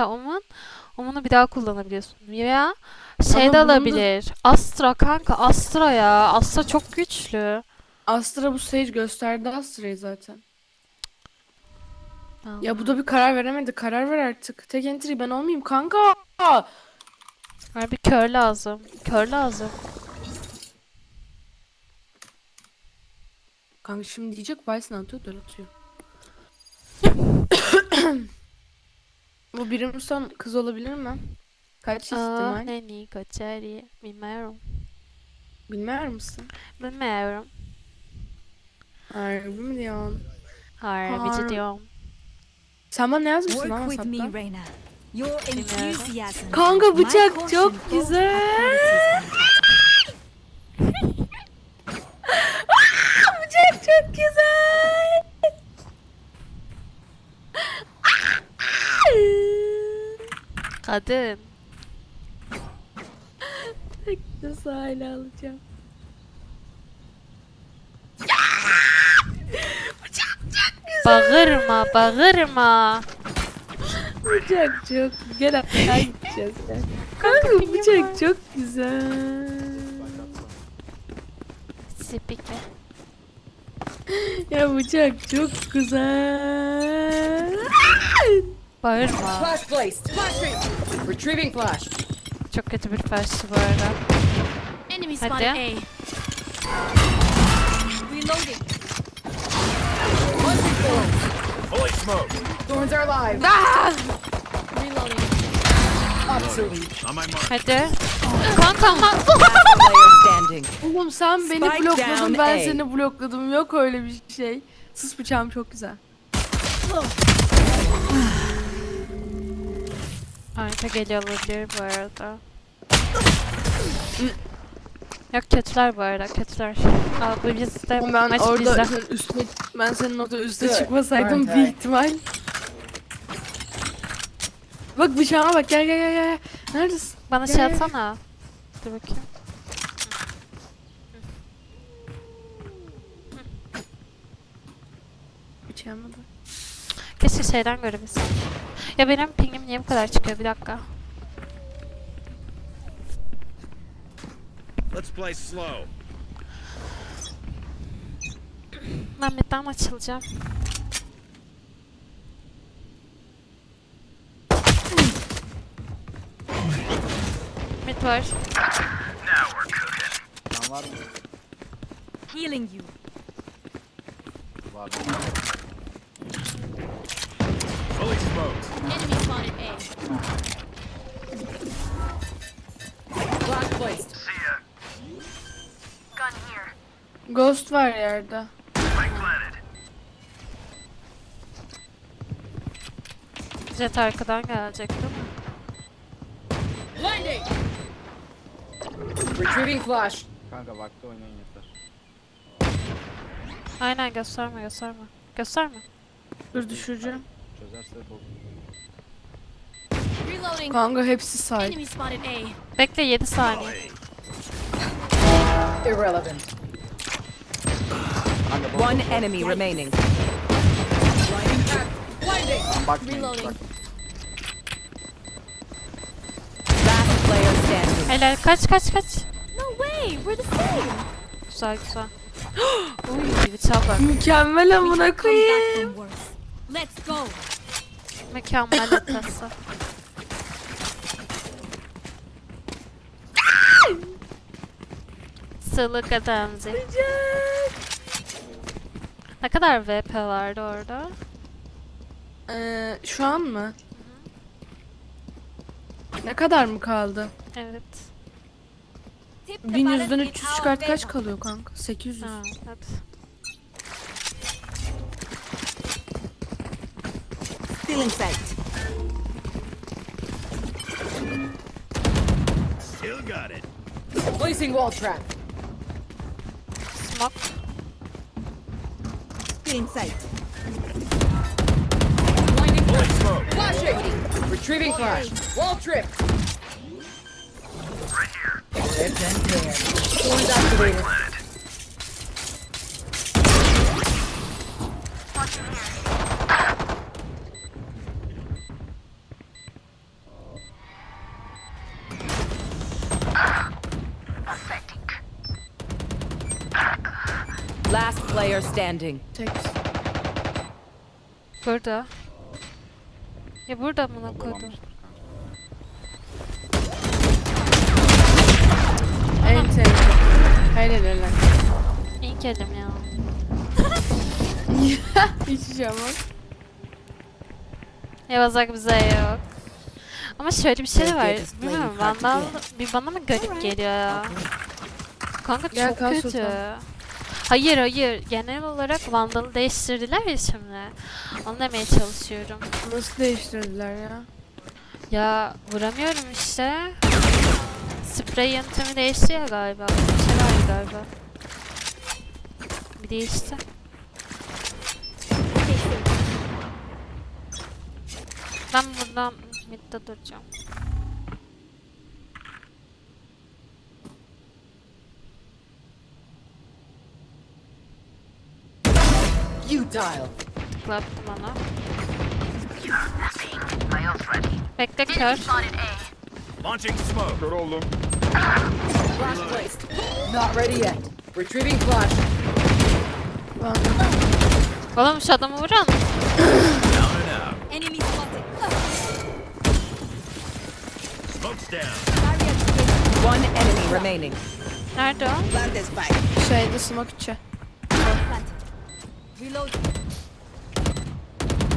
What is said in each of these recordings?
mesela Omun, Omun'u bir daha kullanabiliyorsun. Veya şey Ama de bunun da- alabilir. Astra kanka Astra ya. Astra çok güçlü. Astra bu stage gösterdi Astra'yı zaten. Tamam. Ya bu da bir karar veremedi. Karar ver artık. Tek entry ben olmayayım kanka. Harbi kör lazım. Kör lazım. Kanka şimdi diyecek Vice'ın atıyor dön atıyor. Bu birim son kız olabilir mi? Kaç ihtimal? Neni Koçeri. Bilmiyorum. Bilmiyor musun? Bilmiyorum. Harbi mi diyorsun? Harbici Har- diyorum. Sen bana ne yazmışsın lan Work with me, WhatsApp'ta? Reyna. Your enthusiasm. Kanka my bıçak caution çok both güzel. abilities Bıçak çok güzel. Kadın. Nasıl hala alacağım? Bağırma, bağırma. Bıçak çok Gel hatta gideceğiz. Kanka bıçak çok güzel. Spike. Ya bıçak çok güzel. Bağırma. Flash placed. Flashing. Retrieving flash. Çok kötü bir flash'tı bu arada. Enemy Hadi. spotted A. Reloading. Launching thorns. Holy smoke! Thorns are alive. Reloading. Obsolete. On my mark. Hadi. Kanka. Player standing. Oğlum sen beni Spike blokladın down ben A. seni blokladım. Yok öyle bir şey. Sus bıçağım çok güzel. Arka geliyor olabilir bu arada. Yok kötüler bu arada kötüler. Aa, bu bizde ben maç orada bizde. üstüne ben senin orada Good. çıkmasaydım Alright. büyük ihtimal. Bak bıçağıma bak gel gel gel gel. Neredesin? Bana Gel, şey gel. atsana. Dur bakayım. Bıçağıma bak. Keşke şeyden görebilsem. Ya benim pingim niye bu kadar çıkıyor bir dakika. Let's play slow. Ben midden açılacağım. Mid var. Can var mı? Healing you. Var. Enemy spotted A. Flash placed. Ghost var yerde. Jet arkadan gelecek değil mi? Blinding. Retrieving flash. Kanka vakti oynayın yeter. Aynen gösterme gösterme. Gösterme. Dur düşüreceğim. Çözerse. Reloading. Kanka hepsi side. Enemy spotted A. Bekle 7 saniye. Irrelevant. Kanka. One enemy remaining. Blinding. Reloading. Bak. Last player standing. Helal kaç kaç kaç. No way. We're the same. Güzel güzel. Uy bıçağa bak. Mükemmel amına back koyayım. from worse. Let's go. Mükemmel atası. Sığlık adamcı. Ne kadar VP vardı orada? Ee, şu an mı? Ne kadar mı kaldı? Evet. 1100'den 300 çıkart kaç kalıyor kanka? 800. Ha, hadi. Stealing sight. Still got it. Placing wall trap. Smoke. Stealing sight. Blinding Fully flash. Flashing. Retrieving flash. Wall trip. Rip and tear. Thorns activated. Last player standing. Tek. Burada. Ya burada mı lan koydu? Dolanmıştır kanka. En sevdiğim. Helal helal. İlk elim ya. Hiç şey ama. Yavazak bize yok. Ama şöyle bir şey de var. Bilmiyorum get. bir bana mı garip geliyor ya? Kanka çok kötü. Hayır hayır. Genel olarak Vandal'ı değiştirdiler ya şimdi. Onu demeye çalışıyorum. Nasıl değiştirdiler ya? Ya vuramıyorum işte. Sprey yöntemi değişti ya galiba. Bir şey var galiba. Bir değişti. Ben buradan midde duracağım. Futile. Tıklattım ona. Bekle kör. Launching smoke. Kör oldum. Flash placed. Not ready yet. Retrieving flash. Lan Oğlum şu adamı vuran. Down and out. Enemy spotted. Smoke's down. One enemy remaining. Nerede o? şeyde smoke içi. Reload.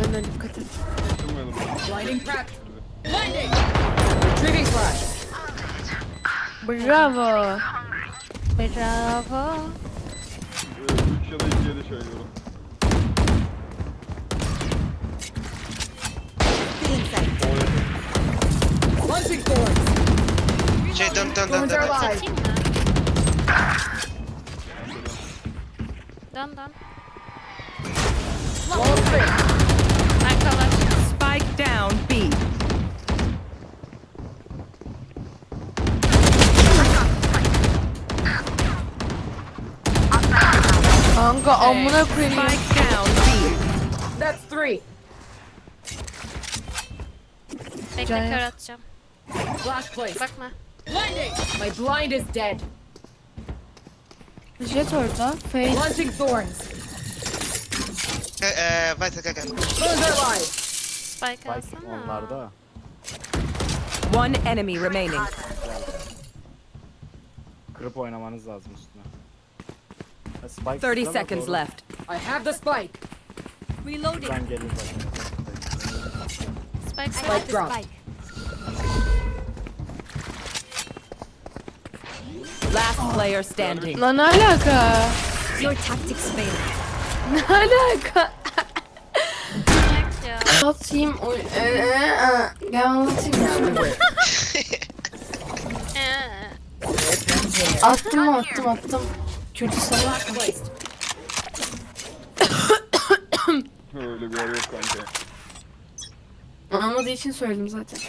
Önüne dikkat et. Tutulmayalım. Blinding crack. Blinding. Retrieving flash. Bravo. Bravo. 3 ya da 2'ye de söylüyorum. Launching thorns. Şey dön dön dön Thorns are dön. alive. Çekeyim mi? Dön dön. Spike down B. Kanka amına koyayım. Spike down B. That's three. Bekle kör atacağım. Bakma. Blinding. My blind is dead. Jet orada. Fade. Launching thorns. Eee are alive. Spike Spike alsana. onlarda. One enemy remaining. Kırıp oynamanız lazım üstüne. Ha, Spike 30 sıkılamaz, seconds doğru. left. I have the spike. Reloading. Ben geleyim zaten. Spike spike. drop. Last player standing. Lan ne alaka? Your tactics failed. Ne alaka? Ya. Atayım. o- Ee, ee, Gel anlatayım şimdi. Ee, Attım attım attım. Flash placed. Öyle bir yer yok kanka. Anlamadığı için söyledim zaten.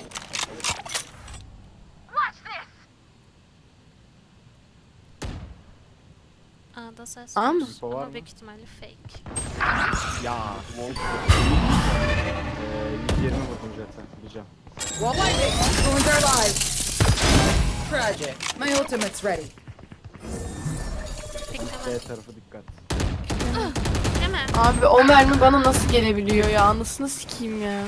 A'da ses var. mı? Info var Ama mı? büyük ihtimalle fake. Ya. Eee 120 vurdum jetten. Bileceğim. Tragic. My ultimate's ready. Pikleme. B tarafı dikkat. Değil mi? Abi o mermi bana nasıl gelebiliyor ya? Anasını sikeyim ya.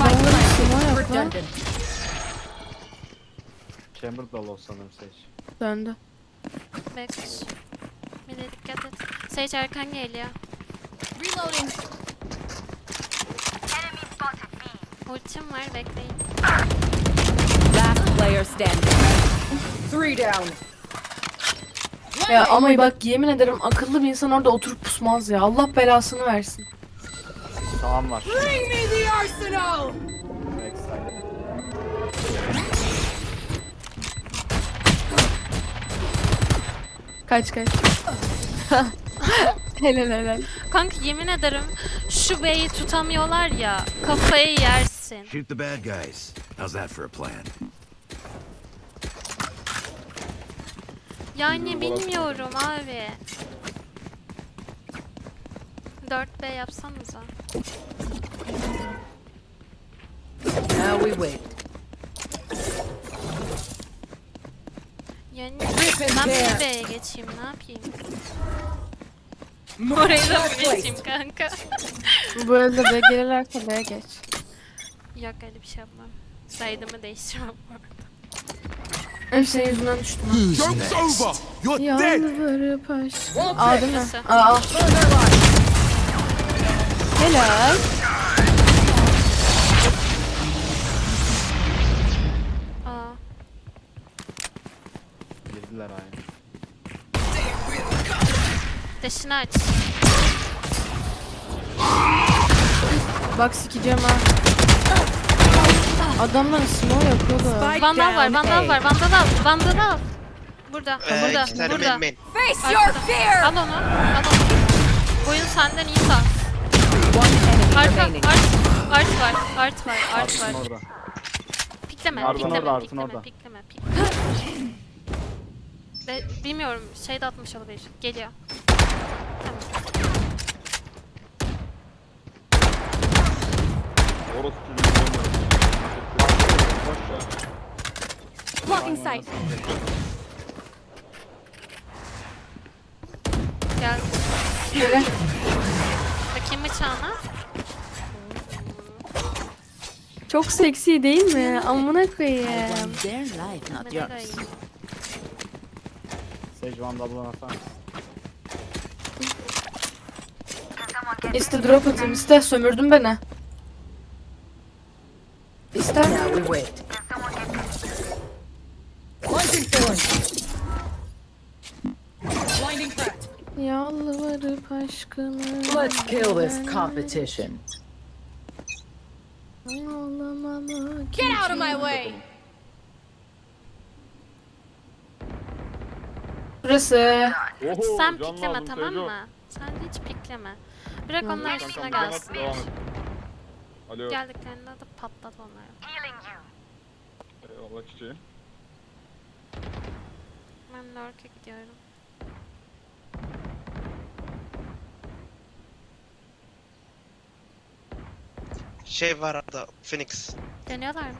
Lan. Redundant. Chamber da low sanırım Sage. Döndü. Bekle. Bir de dikkat et. Sage arkan geliyor. Reloading. Ultim var bekleyin. Last player standing. Three down. Ya ama bak yemin ederim akıllı bir insan orada oturup pusmaz ya. Allah belasını versin. Sağım var. Bring me the arsenal. Kaç kaç. helal helal. Kanka yemin ederim şu beyi tutamıyorlar ya. Kafayı yersin. Shoot the bad guys. How's that for a plan? Yani bilmiyorum abi. 4B yapsanıza. Now we wait. Yani ben bir B'ye geçeyim ne yapayım? Oraya da mı geçeyim kanka? Bu elde B gelirlerse B'ye geç. Yok öyle bir şey yapmam. Saydımı değiştirmem bu arada. Hep senin yüzünden düştüm. Joke's over! You're dead! Yalvarıp aşk. Wall A pick. değil mi? Nasıl? A A. Close our lives. Helal. Deşini aç. Bak sikeceğim ha. Adamlar smoke yapıyor da. Vandal var, vandal var, vandal al, vandal al. Burada, Ee, burada, iki tane burada. main main. Face your fear! Al onu, al onu. Oyun senden iyi sağ. One enemy Arka, remaining. art, art var, art var, art var. orada. Pikleme, pikleme, pikleme, orada. pikleme, pikleme. Bilmiyorum, şey de atmış olabilir. Geliyor. Orası. Blocking sight. Gel. Şöyle. Bakayım bıçağına. Çok seksi değil mi? Amına koyayım. Their life, not kadar iyi. Sage Vandal'dan atar mısın? İste drop atayım. İste sömürdün beni. İste. Yalvarıp aşkına. Let's kill this competition. Get out of my way! Burası. Oho, Sen pikleme tamam mı? Sen hiç pikleme. Bırak onlar Kankam, üstüne devam et, gelsin. devam et. Alo. Geldiklerinde de patlat onları. Eyvallah çiçeğim. Ben Lurk'e gidiyorum. Şey var orada Phoenix. Dönüyorlar mı?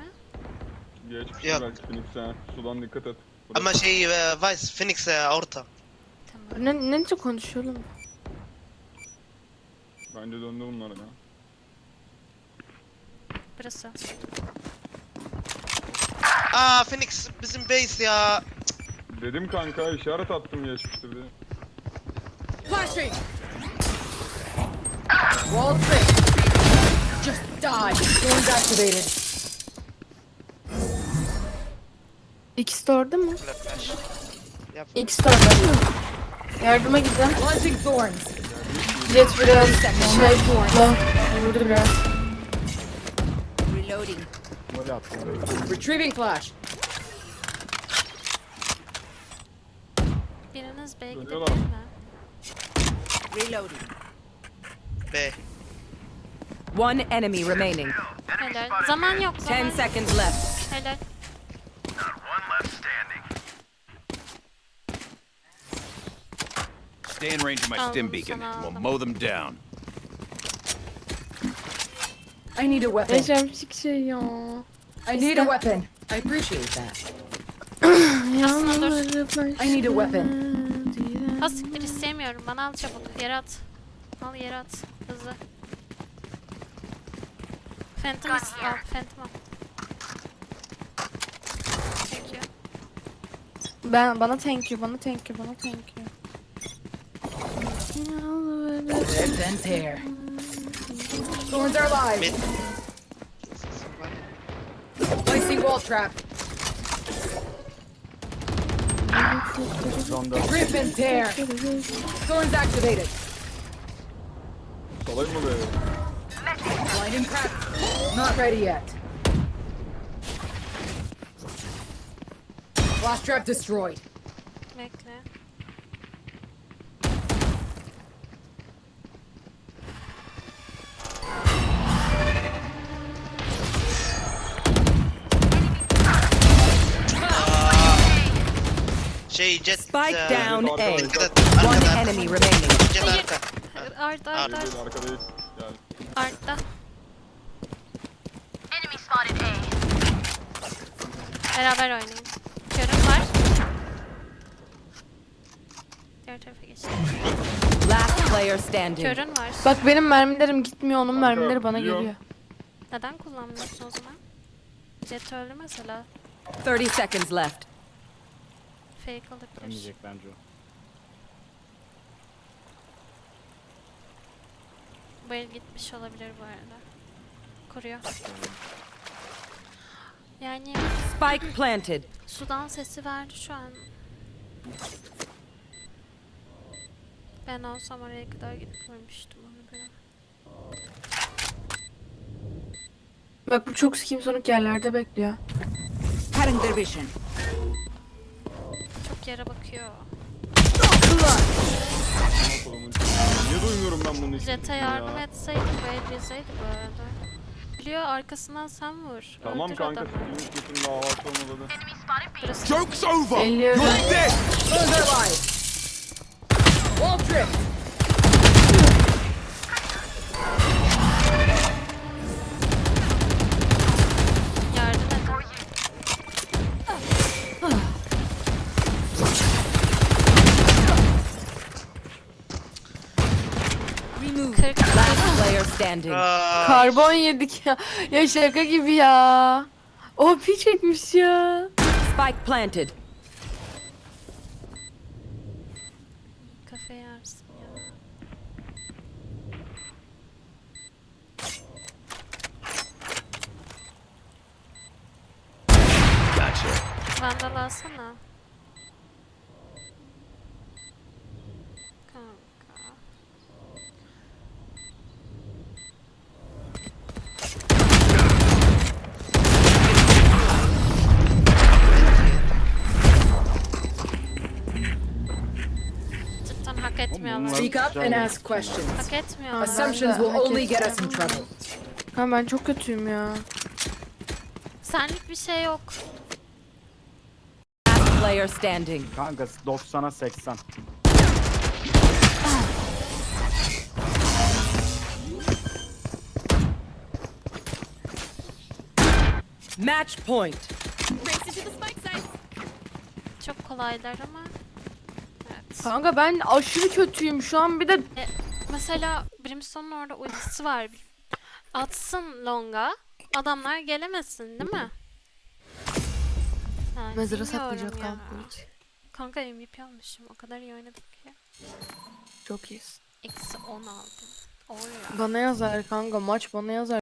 Geçmiştir Yok. belki Phoenix ha. Sudan dikkat et. Ama şey e, Vice Phoenix e, orta. Tamam. Ne, ne için konuşuyorum? Bence döndü bunlar ya. Burası. Aa Phoenix bizim base ya. Dedim kanka işaret attım geçmiştir diye. Flashing. Wall trick. Just die. Thorns activated. İkisi de orada mı? Flash. Yap. İkisi de orada. Yardıma gideceğim. Launching thorns. Jet biraz şey long. Vurdu biraz. Reloading. Böyle attım. Retrieving flash. Biriniz B'ye Dönüyorlar gidebilir mı? mi? Reloading. B. One enemy remaining. Helal. Zaman yok. Zaman 10 yok. seconds left. Helal. Stay in range of my Aldım stim beacon. sana, We'll aldım. mow them down. I need a weapon. Şey ya. I need a weapon. I appreciate that. I need a weapon. Ha siktir istemiyorum. Bana al çabuk. Yere at. Al yere at. Hızlı. Phantom is- al. Phantom al. Thank you. Ben bana thank you, bana thank you, bana thank you. Rip and tear. Thorns are alive. Mid. Placing wall trap. Rip and tear. Thorns activated. Not ready yet. Blast trap destroyed. Şey jet. Spike e, down A. Et. One Arkada. enemy remaining. Jet arka. Art art Değil art. arka değil. Yani. Art'ta. Beraber oynayın. Körüm var. tarafa. Last player standing. Körün var. Bak benim mermilerim gitmiyor onun mermileri bana geliyor. Neden kullanmıyorsun o zaman? Jet öldü mesela. 30 seconds left. Fake olabilir. Ölmeyecek bence o. Bu el gitmiş olabilir bu arada. Kuruyor. Yani Spike planted. sudan sesi verdi şu an. Ben olsam oraya kadar gidip vurmuştum onu böyle. Bak bu çok sikim sonuk yerlerde bekliyor. Cutting their vision. Çok yere bakıyor. Niye duymuyorum ben bunu hiç? Jet'e ya? yardım etseydi böyle bilseydi bu arada. Biliyor arkasından sen vur. Tamam Öldür kanka adamı. sikilmiş götün davası olmadı. Burası Joke's over. Elliyorum. You're dead. Lives. Wall drift. Standing. Aa, Karbon yedik ya. Ya şaka gibi ya. O pi çekmiş ya. Spike planted. kafe yersin ya. Gotcha. Vandal alsana. Kanka. Cidden hak etmiyorlar. bunlar- Speak up and ask questions. Hak etmiyorlar. Assumptions will only get us in trouble. Ha ben çok kötüyüm ya. Senlik bir şey yok. Last player standing. Kanka 90'a 80. Match point. Çok kolaylar ama. Kanka ben aşırı kötüyüm şu an bir de Mesela Brimstone'un orada ultisi var. Atsın longa. Adamlar gelemesin değil mi? Yani mezara saklayacak ya. kanka. Kanka MVP almışım. O kadar iyi oynadık ki. Çok iyisin. Eksi 10 aldım. Oy ya. Bana yazar kanka maç bana yazar.